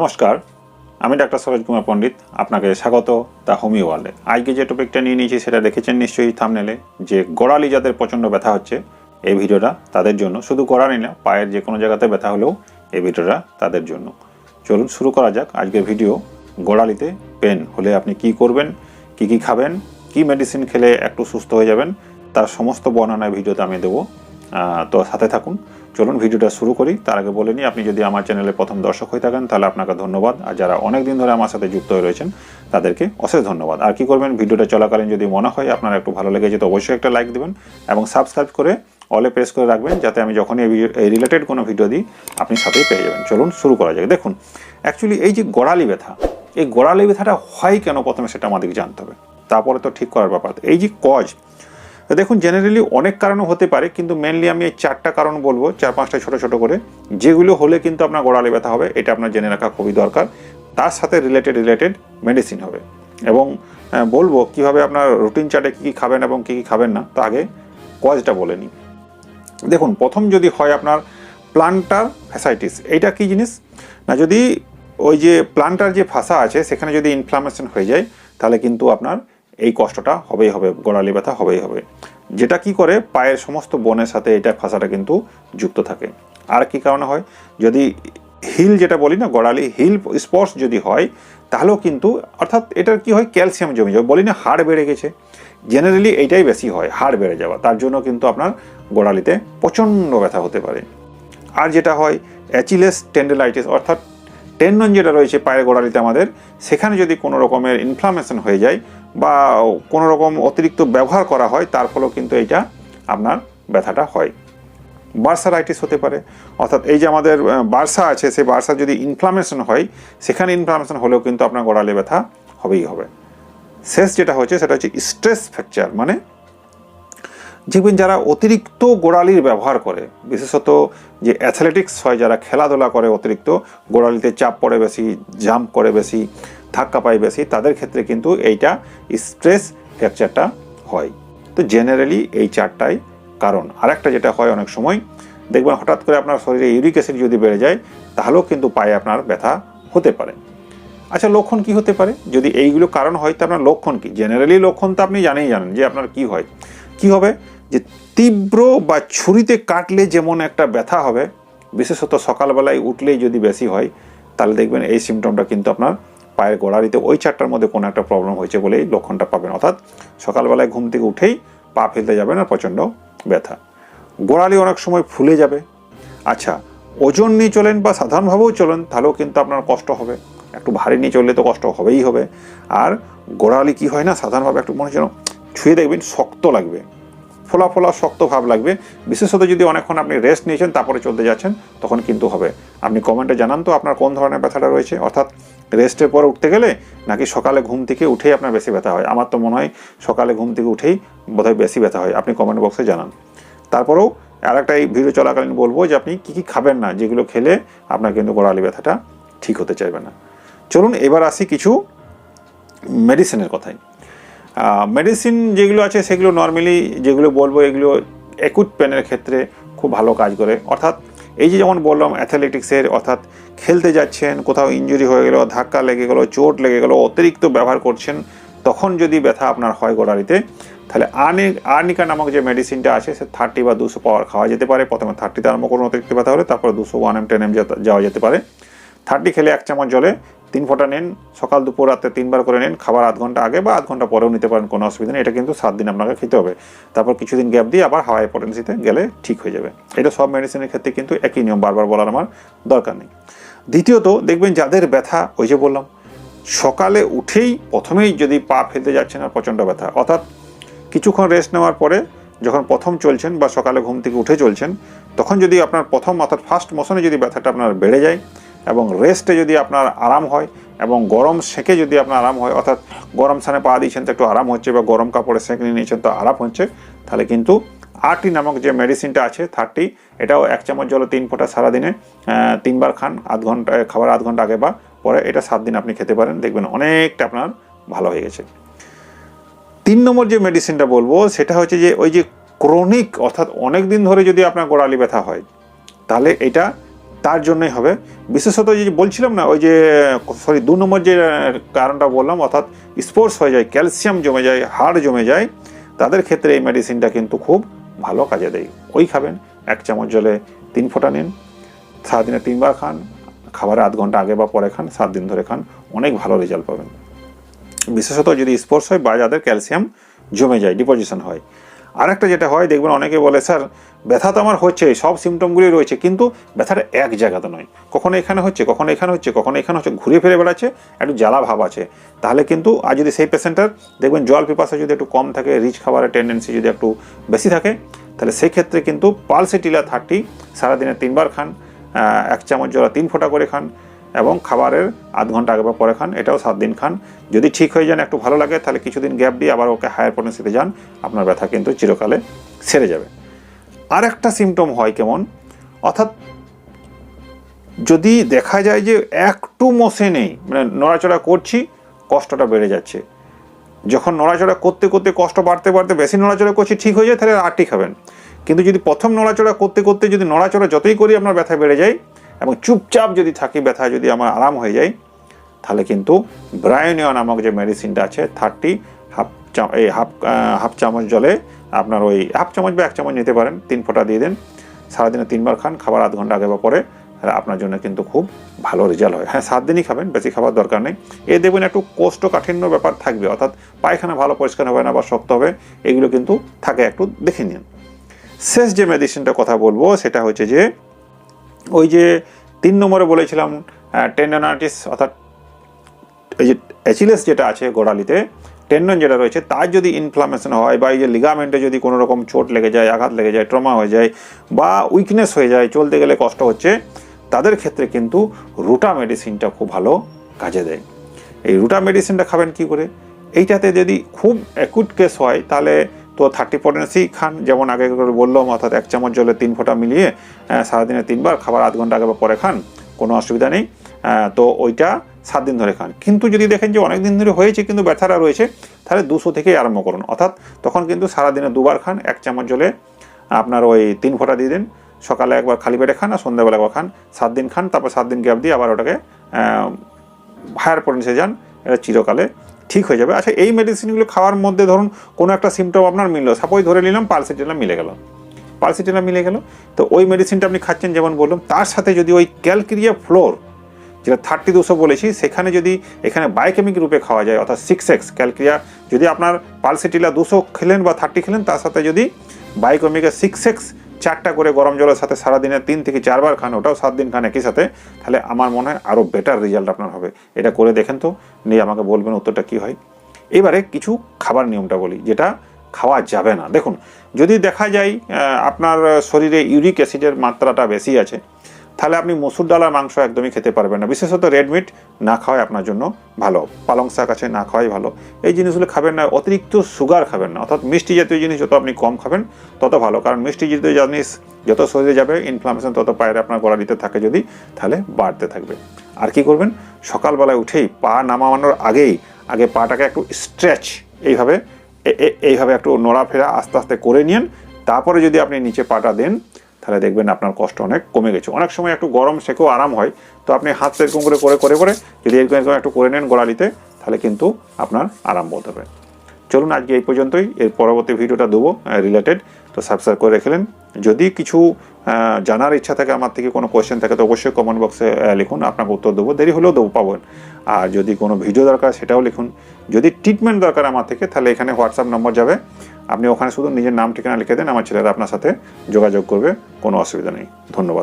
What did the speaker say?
নমস্কার, আমি ডাক্তার সরোজ কুমার পণ্ডিত, আপনাকে স্বাগত দ্য হোমিও ওয়ার্ল্ডে। আজকে যে টপিকটা নিয়ে নিয়েছি সেটা দেখেছেন নিশ্চয়ই থামনেলে যে গোড়ালি যাদের প্রচণ্ড ব্যথা হচ্ছে, এই ভিডিওটা তাদের জন্য, শুধু গোড়ালি না, পায়ের যে কোনো জায়গাতে ব্যথা হলেও এই ভিডিওটা তাদের জন্য। চলুন শুরু করা যাক আজকের ভিডিও গোড়ালিতে পেন হলে আপনি কি করবেন, কি কি খাবেন, কি মেডিসিন খেলে একটু সুস্থ হয়ে যাবেন, তার সমস্ত বর্ণনা ভিডিওতে আমি দেবো। তো সাথে থাকুন। চলুন ভিডিওটা শুরু করি। তার আগে বলে নিই, আপনি যদি আমার চ্যানেলে প্রথম দর্শক হয়ে থাকেন, তাহলে আপনাকে ধন্যবাদ। আর যারা অনেক দিন ধরে আমার সাথে যুক্ত হয়ে রয়েছেন, তাদেরকে অশেষ ধন্যবাদ। আর কি করবেন? ভিডিওটা চলাকালীন যদি মনে হয় আপনার একটু ভালো লেগেছে, তো অবশ্যই একটা লাইক দেবেন এবং সাবস্ক্রাইব করে অলে প্রেস করে রাখবেন, যাতে আমি যখনই এই রিলেটেড কোনো ভিডিও দিই, আপনি সাথেই পেয়ে যাবেন। চলুন শুরু করা যাক। দেখুন অ্যাকচুয়ালি এই যে গোড়ালি ব্যথা, এই গোড়ালি ব্যথাটা হয় কেন? প্রথমে সেটা আমাদেরকে জানতে হবে। তারপরে তো ঠিক করার ব্যাপার। এই যে কজ তো দেখুন জেনারেলি অনেক কারণও হতে পারে, কিন্তু মেনলি আমি এই চারটা কারণ বলব, চার পাঁচটা ছোট ছোট করে। যেগুলো হলে কিন্তু আপনার গোড়ালি ব্যথা হবে, এটা আপনার জেনে রাখা খুবই দরকার। তার সাথে রিলেটেড রিলেটেড মেডিসিন হবে। এবং বলব কীভাবে আপনার রুটিন চার্টে কী কী খাবেন এবং কী কী খাবেন না, তা আগে কজটা বলে নিই। দেখুন, প্রথম যদি হয় আপনার প্লান্টার ফ্যাসাইটিস এইটা কি জিনিস? না, যদি ওই যে প্লান্টার যে ফাঁসা আছে, সেখানে যদি ইনফ্লামেশন হয়ে যায়, তাহলে কিন্তু আপনার এই কষ্টটা হবেই হবে গোড়ালি ব্যথা হবেই হবে। যেটা কি করে, পায়ের সমস্ত বনের সাথে এটা ফাঁসাটা কিন্তু যুক্ত থাকে। আর কি কারণে হয়? যদি হিল যেটা বলি না, গোড়ালি, হিল স্পর্শ যদি হয়, তাহলেও কিন্তু, অর্থাৎ এটার কি হয়, ক্যালসিয়াম জমে যাবে বলি না, হাড় বেড়ে গেছে। জেনারেলি এইটাই বেশি হয়, হাড় বেড়ে যাওয়া। তার জন্য কিন্তু আপনার গোড়ালিতে প্রচণ্ড ব্যথা হতে পারে। আর যেটা হয়, অ্যাচিলেস টেন্ডেলাইটিস, অর্থাৎ টেন্ডন যেটা রয়েছে পায়ের গোড়ালিতে আমাদের, সেখানে যদি কোনো রকমের ইনফ্লামেশন হয়ে যায় বা কোনো রকম অতিরিক্ত ব্যবহার করা হয়, তার ফলেও কিন্তু এইটা আপনার ব্যথাটা হয়। বার্সারাইটিস হতে পারে, অর্থাৎ এই যে আমাদের বার্সা আছে, সেই বার্সা যদি ইনফ্লামেশন হয়, সেখানে ইনফ্লামেশন হলেও কিন্তু আপনার গোড়ালে ব্যথা হবেই হবে। শেষ যেটা হচ্ছে সেটা হচ্ছে স্ট্রেস ফ্র্যাকচার মানে দেখবেন যারা অতিরিক্ত গোড়ালির ব্যবহার করে, বিশেষত যে অ্যাথলেটিক্স হয়, যারা খেলাধুলা করে অতিরিক্ত, গোড়ালিতে চাপ পড়ে বেশি জাম্প করে বেশি, ধাক্কা পায় বেশি, তাদের ক্ষেত্রে কিন্তু এইটা স্ট্রেস ফ্র্যাকচারটা হয়। তো জেনারেলি এই চারটাই কারণ। আরেকটা যেটা হয় অনেক সময়, দেখবেন হঠাৎ করে আপনার শরীরে ইউরিক অ্যাসিড যদি বেড়ে যায়, তাহলেও কিন্তু পায়ে আপনার ব্যথা হতে পারে। আচ্ছা লক্ষণ কি হতে পারে? যদি এইগুলো কারণ হয় তো আপনার লক্ষণ কি? জেনারেলি লক্ষণ তো আপনি জানেই জানেন যে আপনার কি হয়। কি হবে? যে তীব্র বা ছুরিতে কাটলে যেমন একটা ব্যথা হবে, বিশেষত সকালবেলায় উঠলেই যদি বেশি হয়, তাহলে দেখবেন এই সিমটমটা কিন্তু আপনার পায়ের গোড়ালিতে ওই চারটার মধ্যে কোনো একটা প্রবলেম হয়েছে বলেই লক্ষণটা পাবেন। অর্থাৎ সকালবেলায় ঘুম থেকে উঠেই পা ফেলতে যাবেন আর প্রচণ্ড ব্যথা। গোড়ালি অনেক সময় ফুলে যাবে। আচ্ছা ওজন নিয়ে চলেন বা সাধারণভাবেও চলেন, তাহলেও কিন্তু আপনার কষ্ট হবে। একটু ভারী নিয়ে চললে তো কষ্ট হবেই হবে। আর গোড়ালি কি হয় না, সাধারণভাবে একটু মনে যেন ছুঁয়ে দেখবেন শক্ত লাগবে। ফোলা ফোলা শক্ত ভাব লাগবে। বিশেষত যদি অনেকক্ষণ আপনি রেস্ট নিয়েছেন, তারপরে চলতে যাচ্ছেন, তখন কিন্তু হবে। আপনি কমেন্টে জানান তো আপনার কোন ধরনের ব্যথাটা রয়েছে। অর্থাৎ রেস্টের পর উঠতে গেলে নাকি সকালে ঘুম থেকে উঠেই আপনার বেশি ব্যথা হয়? আমার তো মনে হয় সকালে ঘুম থেকে উঠেই বোধহয় বেশি ব্যথা হয়। আপনি কমেন্ট বক্সে জানান। তারপরেও আর একটা এই ভিডিও চলাকালীন বলব যে, আপনি কী কী খাবেন না, যেগুলো খেলে আপনার কিন্তু গোড়ালি ব্যথাটা ঠিক হতে চাইবে না। চলুন এবার আসি কিছু মেডিসিনের কথায়। মেডিসিন যেগুলো আছে সেগুলো নর্মালি যেগুলো বলব, এগুলো একুট পেনের ক্ষেত্রে খুব ভালো কাজ করে। অর্থাৎ এই যে যেমন বললাম অ্যাথলেটিক্সের অর্থাৎ খেলতে যাচ্ছেন, কোথাও ইঞ্জুরি হয়ে গেলো, ধাক্কা লেগে গেলো, চোট লেগে গেলো, অতিরিক্ত ব্যবহার করছেন, তখন যদি ব্যথা আপনার হয় গোড়ালিতে তাহলে আর্নি আর্নিকা নামক যে মেডিসিনটা আছে, সে থার্টি বা দুশো পাওয়ার খাওয়া যেতে পারে। প্রথমে থার্টিতে আরম্ভ করুন, অতিরিক্ত ব্যথা হলে তারপরে দুশো ওয়ান এম টেন এম যাওয়া যেতে পারে। থার্টি খেলে এক চামচ জলে তিন ফোঁটা নেন, সকাল, দুপুর, রাতে তিনবার করে নেন, খাবার আধ ঘণ্টা আগে বা আধ ঘণ্টা পরেও নিতে পারেন, কোনো অসুবিধা নেই। এটা কিন্তু সাত দিন আপনাকে খেতে হবে। তারপর কিছুদিন গ্যাপ দিয়ে আবার হাওয়াই পটেন্সিতে গেলে ঠিক হয়ে যাবে। এটা সব মেডিসিনের ক্ষেত্রে কিন্তু একই নিয়ম বারবার বলার আমার দরকার নেই। দ্বিতীয়ত, দেখবেন যাদের ব্যথা, ওই যে বললাম, সকালে উঠেই প্রথমেই যদি পা ফেলতে যাচ্ছেন আর প্রচণ্ড ব্যথা, অর্থাৎ কিছুক্ষণ রেস্ট নেওয়ার পরে যখন প্রথম চলছেন বা সকালে ঘুম থেকে উঠে চলছেন, তখন যদি আপনার প্রথম, অর্থাৎ ফার্স্ট মোশনে যদি ব্যথাটা আপনার বেড়ে যায় এবং রেস্টে যদি আপনার আরাম হয় এবং গরম সেঁকে যদি আপনার আরাম হয়, অর্থাৎ গরম স্থানে পা দিয়েছেন তো একটু আরাম হচ্ছে বা গরম কাপড়ে সেঁকে নিয়ে নিয়েছেন তো আরাম হচ্ছে, তাহলে কিন্তু আরটি নামক যে মেডিসিনটা আছে থার্টি এটাও এক চামচ জলে তিন ফোঁটা সারাদিনে তিনবার খান, আধ ঘণ্টা, খাবার আধ ঘণ্টা আগে বা পরে এটা সাত দিন আপনি খেতে পারেন, দেখবেন অনেকটা আপনার ভালো হয়ে গেছে। তিন নম্বর যে মেডিসিনটা বলব, সেটা হচ্ছে যে ওই যে ক্রনিক অর্থাৎ অনেক দিন ধরে যদি আপনার গোড়ালি ব্যথা হয়, তাহলে এটা তার জন্যই হবে। বিশেষত যে বলছিলাম না, ওই যে সরি দু নম্বর যে কারণটা বললাম, অর্থাৎ স্পোর্টস হয়ে যায় ক্যালসিয়াম জমে যায়, হাড় জমে যায়, তাদের ক্ষেত্রে এই মেডিসিনটা কিন্তু খুব ভালো কাজে দেয়। ওই খাবেন, এক চামচ জলে তিন ফোঁটা নিন সারাদিনে তিনবার খান খাবারের আধ ঘণ্টা আগে বা পরে খান, সাত দিন ধরে খান, অনেক ভালো রেজাল্ট পাবেন। বিশেষত যদি স্পোর্টস হয় বা যাদের ক্যালসিয়াম জমে যায় ডিপোজিশন হয় আরেকটা যেটা হয়, দেখবেন অনেকে বলে, স্যার, ব্যথা তো আমার হচ্ছে সব সিমটমগুলি রয়েছে, কিন্তু ব্যথাটা এক জায়গাতে নয়। কখনো এখানে হচ্ছে, কখনো এখানে হচ্ছে, কখনো এখানে হচ্ছে, ঘুরে ফিরে বেড়াচ্ছে, একটু জ্বালা ভাব আছে। তাহলে কিন্তু আর যদি সেই পেশেন্টের দেখবেন জল পিপাসা যদি একটু কম থাকে রিচ খাবারের টেন্ডেন্সি যদি একটু বেশি থাকে, তাহলে সেই ক্ষেত্রে কিন্তু পালসিটিলা থার্টি সারাদিনে তিনবার খান এক চামচ জলা তিন ফোঁটা করে খান। এবং খাবারের আধ ঘণ্টা আগে বা পরে খান, এটাও সাত দিন খান। যদি ঠিক হয়ে যান, একটু ভালো লাগে, তাহলে কিছুদিন গ্যাপ দিয়ে আবার ওকে হায়ার পটেন্সিতে যান, আপনার ব্যথা কিন্তু চিরকালে সেরে যাবে। আর একটা সিমটম হয় কেমন? অর্থাৎ যদি দেখা যায় যে একটু মশে নেই মানে নড়াচড়া করছি, কষ্টটা বেড়ে যাচ্ছে। যখন নড়াচড়া করতে করতে কষ্ট বাড়তে বাড়তে বেশি নড়াচড়া করছি, ঠিক হয়ে যায়, তাহলে আটটি খাবেন। কিন্তু যদি প্রথম নড়াচড়া করতে করতে যদি নড়াচড়া যতই করি, আপনার ব্যথা বেড়ে যায় এবং চুপচাপ যদি থাকি ব্যথা যদি আমার আরাম হয়ে যায়, তাহলে কিন্তু ব্রায়োনিয়া নামক যে মেডিসিনটা আছে থার্টি হাফ এই হাফ হাফ চামচ জলে আপনার ওই হাফ চামচ বা এক চামচ নিতে পারেন, তিন ফোঁটা দিয়ে দেন। সারাদিনে তিনবার খান, খাবার আধ ঘণ্টা আগে বা পরে আপনার জন্য কিন্তু খুব ভালো রেজাল্ট হয়। হ্যাঁ সাত দিনই খাবেন, বেশি খাবার দরকার নেই। এ দেখবেন একটু কোষ্ঠকাঠিন্য ব্যাপার থাকবে, অর্থাৎ পায়খানা ভালো পরিষ্কার হবে না বা শক্ত হবে, এগুলো কিন্তু থাকে, একটু দেখে নিন। শেষ যে মেডিসিনটা কথা বলব, সেটা হচ্ছে যে ওই যে তিন নম্বরে বলেছিলাম টেন্ডনাইটিস অর্থাৎ এই যে অ্যাচিলেস যেটা আছে গোড়ালিতে টেন্ডন যেটা রয়েছে, তার যদি ইনফ্লামেশন হয় বা এই যে লিগামেন্টে যদি কোনো রকম চোট লেগে যায়, আঘাত লেগে যায় ট্রমা হয়ে যায় বা উইকনেস হয়ে যায়, চলতে গেলে কষ্ট হচ্ছে, তাদের ক্ষেত্রে কিন্তু রুটা মেডিসিনটা খুব ভালো কাজে দেয়। এই রুটা মেডিসিনটা খাবেন কি করে? এইটাতে যদি খুব অ্যাকুট কেস হয়, তাহলে তো থার্টি পটেন্সি খান যেমন আগে করে বললাম অর্থাৎ এক চামচ জলে তিন ফোঁটা মিলিয়ে সারাদিনে তিনবার খাবার আধ ঘণ্টা আগে বা পরে খান, কোনো অসুবিধা নেই। তো ওইটা সাত দিন ধরে খান। কিন্তু যদি দেখেন যে অনেক দিন ধরে হয়েছে কিন্তু ব্যথাটা রয়েছে, তাহলে দুশো থেকেই আরম্ভ করুন। অর্থাৎ তখন কিন্তু সারাদিনে দুবার খান, এক চামচ জলে আপনার ওই তিন ফোঁটা দিয়ে দিন। সকালে একবার খালি পেটে খান আর সন্ধ্যাবেলা একবার খান। সাত দিন খান, তারপর সাত দিন গ্যাপ দিয়ে আবার ওটাকে হায়ার পটেন্সে যান, এটা চিরকালে। ঠিক হয়ে যাবে। আচ্ছা এই মেডিসিনগুলো খাওয়ার মধ্যে ধরুন কোনো একটা সিমটম আপনার মিললো। সাপোজ ধরে নিলাম পালসিটিলা মিলে গেল। পালসিটিলা মিলে গেল। তো ওই মেডিসিনটা আপনি খাচ্ছেন যেমন বললাম, তার সাথে যদি ওই ক্যালক্রিয়া ফ্লোর যেটা থার্টি দুশো বলেছি, সেখানে যদি এখানে বায়োকেমিক রূপে খাওয়া যায়, অর্থাৎ সিক্স এক্স ক্যালক্রিয়া যদি আপনার পালসিটিলা দুশো খেলেন বা থার্টি খেলেন, তার সাথে যদি বায়োকেমিকের সিক্স এক্স চারটা করে গরম জলের সাথে সারাদিনে তিন থেকে চারবার খান, ওটাও সাত দিন খান একই সাথে, তাহলে আমার মনে হয় আরও বেটার রেজাল্ট আপনার হবে। এটা করে দেখেন তো। নিয়ে আমাকে বলবেন উত্তরটা কী হয়। এবারে কিছু খাবার নিয়মটা বলি, যেটা খাওয়া যাবে না। দেখুন, যদি দেখা যায় আপনার শরীরে ইউরিক অ্যাসিডের মাত্রাটা বেশি আছে, তাহলে আপনি মসুর ডাল আর মাংস একদমই খেতে পারবেন না। বিশেষত রেড মিট না খাওয়াই আপনার জন্য ভালো। পালং শাক আছে, না খাওয়াই ভালো। এই জিনিসগুলো খাবেন না, অতিরিক্ত সুগার খাবেন না। অর্থাৎ মিষ্টি জাতীয় জিনিস যত আপনি কম খাবেন, তত ভালো। কারণ মিষ্টি জাতীয় জিনিস যত শরীরে যাবে ইনফ্লামেশন তত পায়ের আপনার গলা দিতে থাকে যদি, তাহলে বাড়তে থাকবে। আর কি করবেন? সকালবেলায় উঠেই পা নামানোর আগেই, আগে পাটাকে একটু স্ট্রেচ এইভাবে এইভাবে একটু নড়াফেরা আস্তে আস্তে করে নিন। তারপরে যদি আপনি নিচে পাটা দেন, তাহলে দেখবেন আপনার কষ্ট অনেক কমে গেছে। অনেক সময় একটু গরম সেকেও আরাম হয়। তো আপনি হাত এরকম করে করে করে করে যদি এরকম এরকম একটু করে নেন গোড়ালিতে তাহলে কিন্তু আপনার আরাম বোধ হবে। চলুন আজকে এই পর্যন্তই। এর পরবর্তী ভিডিওটা দেবো রিলেটেড তো সাবস্ক্রাইব করে রেখেলেন যদি কিছু জানার ইচ্ছা থাকে, আমার থেকে কোনো কোয়েশ্চেন থাকে, তো অবশ্যই কমেন্ট বক্সে লিখুন। আপনাকে উত্তর দেবো। দেরি হলেও দেবো, পাবেন। আর যদি কোনো ভিডিও দরকার, সেটাও লিখুন। যদি ট্রিটমেন্ট দরকার আমার থেকে, তাহলে এখানে হোয়াটসঅ্যাপ নম্বর যাবে। আপনি ওখানে শুধু নিজের নাম, ঠিকানা লিখে দেন, আমার ছেলেরা আপনার সাথে যোগাযোগ করবে, কোনো অসুবিধা নেই। ধন্যবাদ।